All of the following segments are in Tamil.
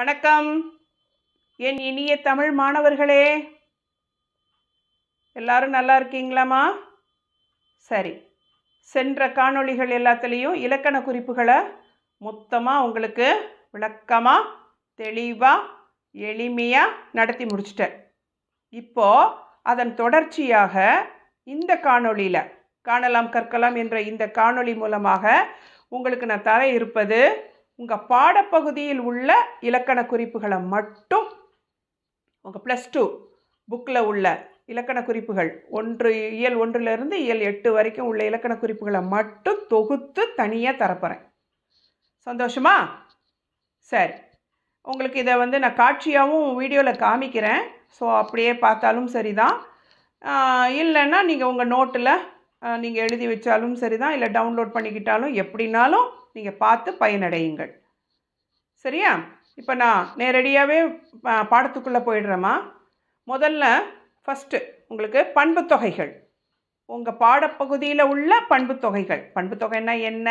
வணக்கம். என் இனிய தமிழ் மாணவர்களே. எல்லாரும் நல்லா இருக்கீங்களாம்மா? சரி. சென்ற காணொளிகள் எல்லாத்துலேயும் இலக்கண குறிப்புகளை மொத்தமாக உங்களுக்கு விளக்கமாக தெளிவாக எளிமையாக நடத்தி முடிச்சிட்டேன். இப்போது அதன் தொடர்ச்சியாக இந்த காணொளியில் காணலாம் கற்கலாம் என்ற இந்த காணொளி மூலமாக உங்களுக்கு நான் தர இருப்பது உங்கள் பாடப்பகுதியில் உள்ள இலக்கண குறிப்புகளை மட்டும் உங்கள் ப்ளஸ் டூ புக்கில் உள்ள இலக்கண குறிப்புகள் ஒன்று இயல் ஒன்றிலிருந்து இயல் எட்டு வரைக்கும் உள்ள இலக்கண குறிப்புகளை மட்டும் தொகுத்து தனியாக தரப்போகிறேன் சந்தோஷமா? சரி. உங்களுக்கு இதை வந்து நான் காட்சியாகவும் வீடியோவில் காமிக்கிறேன். ஸோ அப்படியே பார்த்தாலும் சரி தான் இல்லைன்னா நீங்கள் உங்கள் நோட்டில் நீங்கள் எழுதி வச்சாலும் சரி தான் இல்லை டவுன்லோட் பண்ணிக்கிட்டாலும் எப்படினாலும் நீங்கள் பார்த்து பயனடையுங்கள். சரியா? இப்போ நான் நேரடியாகவே பாடத்துக்குள்ளே போயிடுறேம்மா. முதல்ல ஃபஸ்ட்டு உங்களுக்கு பண்பு தொகைகள். உங்கள் பாடப்பகுதியில் உள்ள பண்பு தொகைகள். பண்பு தொகைன்னா என்ன?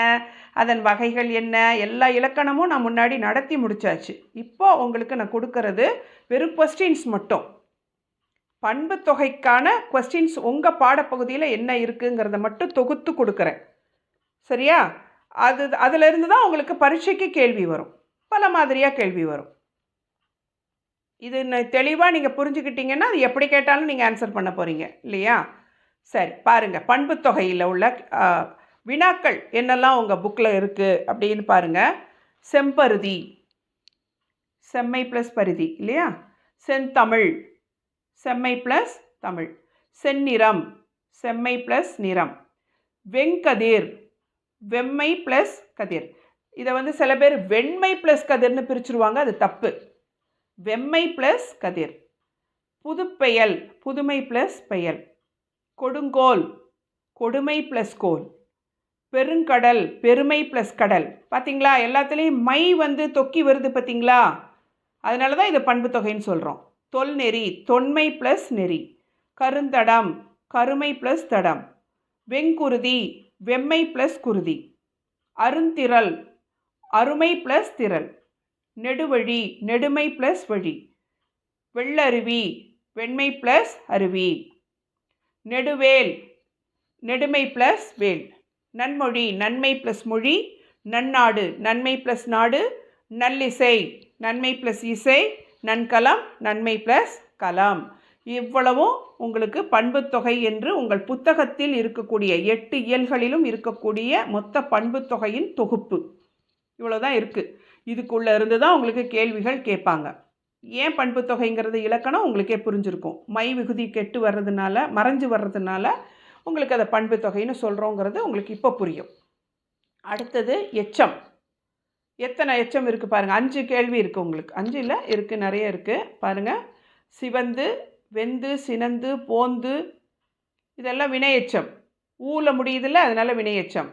அதன் வகைகள் என்ன? எல்லா இலக்கணமும் நான் முன்னாடி நடத்தி முடிச்சாச்சு. இப்போ உங்களுக்கு நான் கொடுக்கறது வெறும் கொஸ்டின்ஸ் மட்டும். பண்பு தொகைக்கான கொஸ்டின்ஸ் உங்கள் பாடப்பகுதியில் என்ன இருக்குங்கிறத மட்டும் தொகுத்து கொடுக்குறேன். சரியா? அது அதிலிருந்து தான் உங்களுக்கு பரீட்சைக்கு கேள்வி வரும். பல மாதிரியாக கேள்வி வரும். இது தெளிவாக நீங்கள் புரிஞ்சுக்கிட்டீங்கன்னா அது எப்படி கேட்டாலும் நீங்கள் ஆன்சர் பண்ண போகிறீங்க இல்லையா? சரி பாருங்கள் பண்பு தொகையில் உள்ள வினாக்கள் என்னெல்லாம் உங்கள் புக்கில் இருக்குது அப்படின்னு பாருங்கள் செம்பருதி. செம்மை ப்ளஸ் பருதி இல்லையா? செந்தமிழ். செம்மை ப்ளஸ் தமிழ். செந்நிறம். செம்மை ப்ளஸ் நிறம். வெங்கதிர். வெம்மை ப்ளஸ் கதிர். இதை வந்து சில பேர் வெண்மை ப்ளஸ் கதிர்னு பிரிச்சுருவாங்க அது தப்பு. வெம்மை ப்ளஸ் கதிர். புதுப்பெயல் புதுமை ப்ளஸ் பெயல். கொடுங்கோல் கொடுமை ப்ளஸ் கோல். பெருங்கடல் பெருமை ப்ளஸ் கடல். பார்த்தீங்களா எல்லாத்துலேயும் மை வந்து தொக்கி வருது பார்த்தீங்களா அதனால தான் இது பண்பு தொகைன்னு சொல்கிறோம் தொல்நெறி தொன்மை ப்ளஸ் நெறி. கருந்தடம் கருமை ப்ளஸ் தடம். வெங்குருதி வெம்மை ப்ளஸ் குருதி. அருந்திரல் அருமை ப்ளஸ் திரள். நெடுவழி நெடுமை ப்ளஸ் வழி. வெள்ளருவி வெண்மை ப்ளஸ் அருவி. நெடுவேல் நெடுமை ப்ளஸ் வேல். நன்மொழி நன்மை ப்ளஸ் மொழி. நன்னாடு நன்மை ப்ளஸ் நாடு. நல்லிசை நன்மை ப்ளஸ் இசை. நன்கலம் நன்மை ப்ளஸ் கலாம். இவ்வளவும் உங்களுக்கு பண்புத்தொகை என்று உங்கள் புத்தகத்தில் இருக்கக்கூடிய எட்டு இயல்களிலும் இருக்கக்கூடிய மொத்த பண்புத்தொகையின் தொகுப்பு. இவ்வளோதான் இருக்குது இதுக்குள்ளே இருந்து தான் உங்களுக்கு கேள்விகள் கேட்பாங்க. ஏன் பண்புத்தொகைங்கிறது இலக்கணம்? உங்களுக்கே புரிஞ்சிருக்கும். மை விகுதி கெட்டு வர்றதுனால மறைஞ்சு வர்றதுனால உங்களுக்கு அதை பண்புத்தொகைன்னு சொல்கிறோங்கிறது உங்களுக்கு இப்போ புரியும். அடுத்தது எச்சம். எத்தனை எச்சம் இருக்குது பாருங்கள் அஞ்சு கேள்வி இருக்குது உங்களுக்கு. அஞ்சு இல்லை? இருக்குது நிறைய இருக்குது பாருங்கள் சிவந்து வெந்து சினந்து போந்து இதெல்லாம் வினையெச்சம் ஊல முடியுதுல்ல அதனால் வினையெச்சம்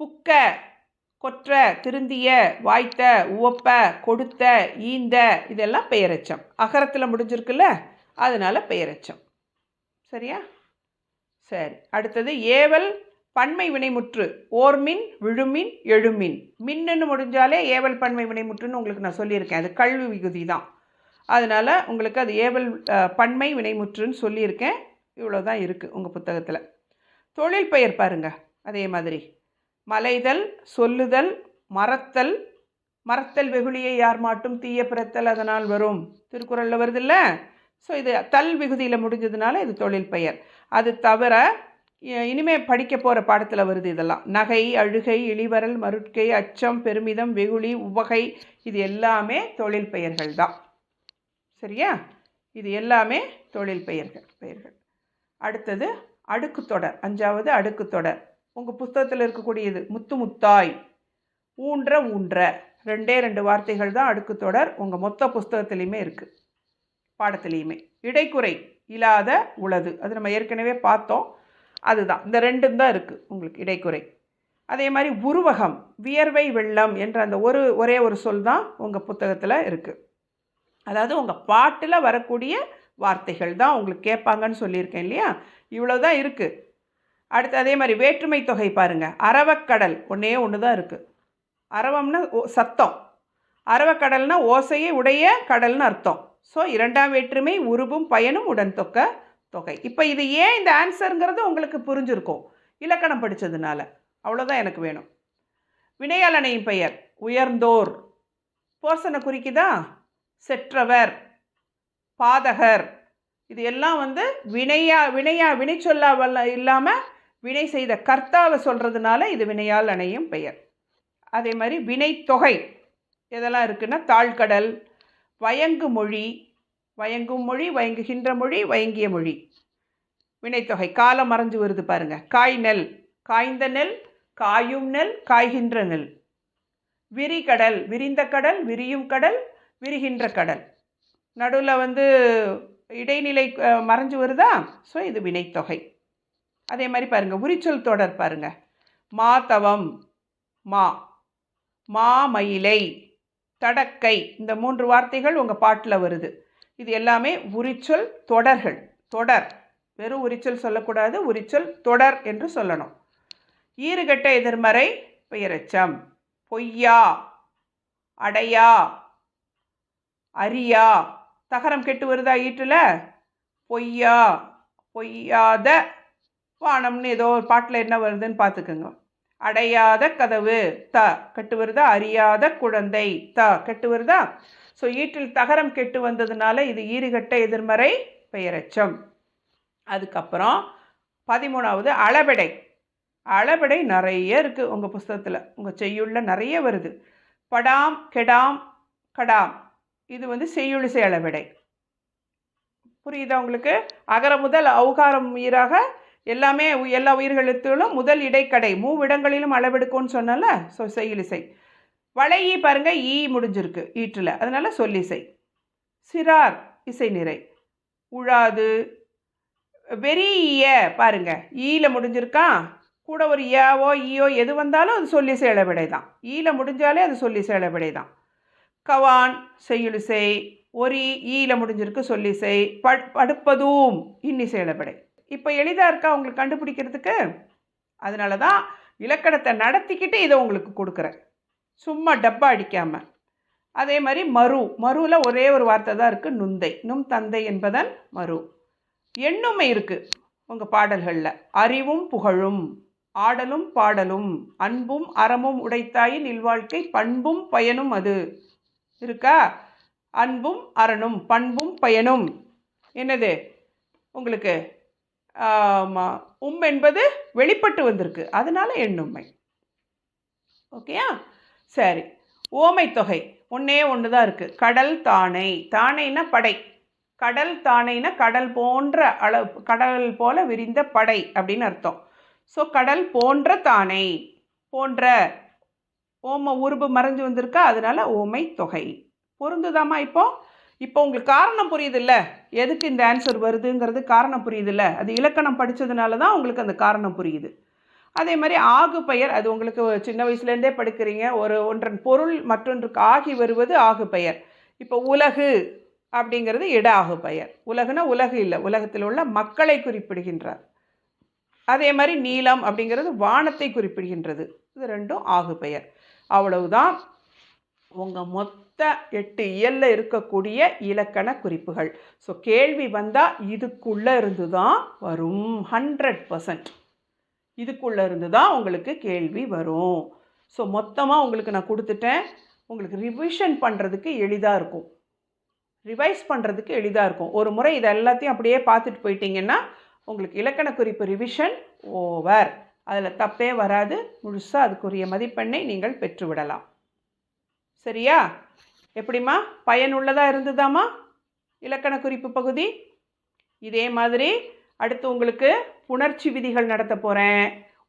புக்க கொற்ற திருந்திய வாய்த்த உவப்ப கொடுத்த ஈந்த இதெல்லாம் பெயரச்சம் அகரத்தில் முடிஞ்சிருக்குல்ல அதனால் பெயரச்சம் சரியா? சரி. அடுத்தது ஏவல் பன்மை வினைமுற்று. ஓர்மின் விழுமின் எழுமின். மின்னுன்னு முடிஞ்சாலே ஏவல் பன்மை வினைமுற்றுன்னு உங்களுக்கு நான் சொல்லியிருக்கேன். அது கல்வி விகுதி தான். அதனால் உங்களுக்கு அது ஏவல் பன்மை வினைமுற்றுன்னு சொல்லியிருக்கேன். இவ்வளோ தான் இருக்குது உங்கள் புத்தகத்தில். தொழில் பெயர் பாருங்கள் அதே மாதிரி. மலைதல் சொல்லுதல் மறத்தல். மறத்தல் வெகுளியை யார் மாட்டும் தீய பிறத்தல் அதனால் வரும். திருக்குறளில் வருதில்ல? ஸோ இது தல் விகுதியில் முடிஞ்சதுனால இது தொழில் பெயர். அது தவிர இனிமேல் இனிமே படிக்க போகிற பாடத்தில் வருது இதெல்லாம். நகை அழுகை இளிவரல் மருட்கை அச்சம் பெருமிதம் வெகுளி உவகை இது எல்லாமே தொழில் பெயர்கள் தான். சரியா? இது எல்லாமே தொழில் பெயர்கள் பெயர்கள். அடுத்தது அடுக்கு தொடர் அஞ்சாவது அடுக்கு தொடர். உங்கள் புஸ்தகத்தில் இருக்கக்கூடியது முத்து முத்தாய். ஊன்ற ஊன்ற. ரெண்டே ரெண்டு வார்த்தைகள் தான் அடுக்கு தொடர் உங்கள் மொத்த புஸ்தகத்துலேயுமே இருக்குது பாடத்துலேயுமே. இடைக்குறை இல்லாத உளது. அது நம்ம ஏற்கனவே பார்த்தோம். அதுதான். இந்த ரெண்டும் தான் இருக்குது உங்களுக்கு இடைக்குறை. அதே மாதிரி உருவகம் வியர்வை வெள்ளம் என்ற அந்த ஒரு ஒரே ஒரு சொல் தான் உங்கள் புத்தகத்தில் இருக்குது அதாவது உங்கள் பாட்டில் வரக்கூடிய வார்த்தைகள் தான் உங்களுக்கு கேட்பாங்கன்னு சொல்லியிருக்கேன் இல்லையா? இவ்வளோ தான் இருக்குது அடுத்து அதே மாதிரி வேற்றுமை தொகை பாருங்கள் அரவக்கடல் ஒன்றே ஒன்று தான் இருக்குது அரவம்னா ஓ- சத்தம். அரவக்கடல்னா ஓசையை உடைய கடல்னு அர்த்தம். ஸோ இரண்டாம் வேற்றுமை உருவும் பயனும் உடன் தொக்க தொகை. இப்போ இது ஏன் இந்த ஆன்சருங்கிறது உங்களுக்கு புரிஞ்சிருக்கும். இலக்கணம் படித்ததுனால அவ்வளோதான் எனக்கு வேணும். வினையாளனையின் பெயர் உயர்ந்தோர். போர்சனை குறிக்குதா செற்றவர் பாதகர். இது எல்லாம் வந்து வினையா வினையா வினை சொல்லா வல்ல இல்லாமல் வினை செய்த கர்த்தாவை சொல்கிறதுனால இது வினையால் அணையும் பெயர். அதே மாதிரி வினைத்தொகை இதெல்லாம் இருக்குன்னா தாழ்கடல் வயங்கு மொழி வயங்கும் மொழி வயங்குகின்ற மொழி வயங்கிய மொழி. வினைத்தொகை காலம் மறைஞ்சு வருது பாருங்கள் காய் நெல் காய்ந்த நெல் காயும் நெல் காய்கின்ற நெல். விரிகடல் விரிந்த கடல் விரியும் கடல் விரிகின்ற கடல். நடுவில் வந்து இடைநிலை மறைஞ்சு வருதா? ஸோ இது வினைத்தொகை. அதே மாதிரி பாருங்கள் உரிச்சொல் தொடர் பாருங்கள் மாதவம் மா. மாமயிலை தடக்கை இந்த மூன்று வார்த்தைகள் உங்கள் பாட்டில் வருது. இது எல்லாமே உரிச்சொல் தொடர்கள். தொடர். வெறும் உரிச்சொல் சொல்லக்கூடாது உரிச்சொல் தொடர் என்று சொல்லணும். ஈறுகட்ட எதிர்மறை பெயரெச்சம். பொய்யா அடையா அரியா. தகரம் கெட்டு வருதா ஈட்டில் பொய்யா. பொய்யாத வானம்னு ஏதோ ஒரு பாட்டில் என்ன வருதுன்னு பார்த்துக்குங்க அடையாத கதவு. த. கெட்டு வருதா? அறியாத குழந்தை. த. கெட்டு வருதா? ஸோ ஈட்டில் தகரம் கெட்டு வந்ததுனால இது ஈறுகட்ட எதிர்மறை பெயரெச்சம். அதுக்கப்புறம் பதிமூணாவது அளபெடை. அளபெடை நிறைய இருக்குது உங்கள் புஸ்தகத்தில். உங்கள் செய்யுள்ள நிறைய வருது. படாம் கெடாம் கடாம். இது வந்து செய்யுளிசை அளவிடை. புரியுதா உங்களுக்கு? அகர முதல் அவுகாரம் உயிராக எல்லாமே எல்லா உயிர்களத்திலும் முதல் இடைக்கடை மூவிடங்களிலும் அளவெடுக்கும்னு சொன்னல ஸோ செய்யுளிசை. வளையி பாருங்க ஈ முடிஞ்சிருக்கு ஈற்றில். அதனால சொல்லிசை. சிறார் இசை நிறை. உழாது. வெறிய பாருங்க ஈல முடிஞ்சிருக்கா? கூட ஒரு ஏவோ ஈயோ எது வந்தாலும் அது சொல்லிசை அளவிடை தான் ஈல முடிஞ்சாலே அது சொல்லிசை அளவிடை தான் கவான் செய்யுளிசை ஒரி ஈல முடிஞ்சிருக்கு சொல்லிசை பட் படுப்பதும் இன்னிசை இப்போ எளிதாக இருக்கா உங்களுக்கு கண்டுபிடிக்கிறதுக்கு? அதனால தான் இலக்கணத்தை நடத்திக்கிட்டு இதை உங்களுக்கு கொடுக்குறேன். சும்மா டப்பா அடிக்காமல் அதே மாதிரி மறு மறுவில் ஒரே ஒரு வார்த்தை தான் இருக்குது நுந்தை. நும் தந்தை என்பதன் மறு எண்ணுமை இருக்குது உங்கள் பாடல்களில். அறிவும் புகழும் ஆடலும் பாடலும் அன்பும் அறமும் உடைத்தாயின் இல்வாழ்க்கை பண்பும் பயனும் அது. இருக்கா? அன்பும் அறனும் பண்பும் பயனும். என்னது? உங்களுக்கு உம் என்பது வெளிப்பட்டு வந்திருக்கு. அதனால எண்ணுமை ஓகேயா? சரி. ஓமை தொகை. ஒன்றே ஒன்று தான் இருக்குது கடல் தானை. தானைனா படை. கடல் தானைனா கடல் போன்ற அளவு கடல் போல விரிந்த படை அப்படின்னு அர்த்தம். ஸோ கடல் போன்ற தானை போன்ற ஓம உருபு மறைஞ்சு வந்திருக்கா? அதனால ஓமை தொகை. பொருந்துதாம்மா இப்போ? இப்போ உங்களுக்கு காரணம் புரியுதுல்ல. எதுக்கு இந்த ஆன்சர் வருதுங்கிறது காரணம் புரியுதுல்ல. அது இலக்கணம் படித்ததுனால தான் உங்களுக்கு அந்த காரணம் புரியுது. அதே மாதிரி ஆகு பெயர் அது உங்களுக்கு சின்ன வயசுலேருந்தே படிக்கிறீங்க. ஒரு ஒன்றன் பொருள் மற்றொன்றுக்கு ஆகி வருவது ஆகு பெயர். இப்போ உலகு அப்படிங்கிறது இட ஆகு பெயர். உலகுனா உலகு இல்லை. உலகத்தில் உள்ள மக்களை குறிப்பிடுகின்றார். அதே மாதிரி நீளம் அப்படிங்கிறது வானத்தை குறிப்பிடுகின்றது. இது ரெண்டும் ஆகு பெயர். அவ்வளவுதான். உங்கள் மொத்த எட்டு இயலில் இருக்கக்கூடிய இலக்கண குறிப்புகள். ஸோ கேள்வி வந்தால் இதுக்குள்ளே இருந்து தான் வரும் ஹண்ட்ரட் பர்சன்ட் இதுக்குள்ளே இருந்து தான் உங்களுக்கு கேள்வி வரும். ஸோ மொத்தமாக உங்களுக்கு நான் கொடுத்துட்டேன். உங்களுக்கு ரிவிஷன் பண்ணுறதுக்கு எளிதாக இருக்கும். ரிவைஸ் பண்ணுறதுக்கு எளிதாக இருக்கும். ஒரு முறை இதை எல்லாத்தையும் அப்படியே பார்த்துட்டு போயிட்டீங்கன்னா உங்களுக்கு இலக்கண குறிப்பு ரிவிஷன் ஓவர் அதில் தப்பே வராது. முழுசாக அதுக்குரிய மதிப்பெண்ணை நீங்கள் பெற்றுவிடலாம். சரியா? எப்படிம்மா? பயனுள்ளதாக இருந்ததாம்மா? இலக்கண குறிப்பு பகுதி? இதே மாதிரி அடுத்து உங்களுக்கு புணர்ச்சி விதிகள் நடத்த போகிறேன்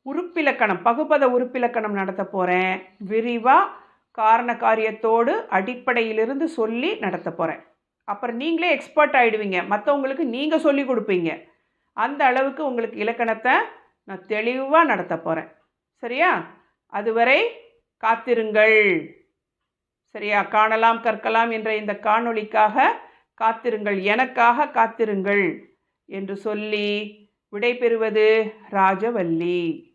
உறுப்பிலக்கணம் பகுபத உறுப்பிலக்கணம் நடத்த போகிறேன் விரிவாக காரண காரியத்தோடு அடிப்படையிலிருந்து சொல்லி நடத்த போகிறேன் அப்புறம் நீங்களே எக்ஸ்பர்ட் ஆகிடுவீங்க மற்றவங்களுக்கு நீங்கள் சொல்லி கொடுப்பீங்க. அந்த அளவுக்கு உங்களுக்கு இலக்கணத்தை நான் தெளிவாக நடத்த போகிறேன் சரியா? அதுவரை காத்திருங்கள். சரியா? காணலாம் கற்கலாம் என்ற இந்த காணொளிக்காக காத்திருங்கள். எனக்காக காத்திருங்கள் என்று சொல்லி விடைபெறுவது ராஜவல்லி.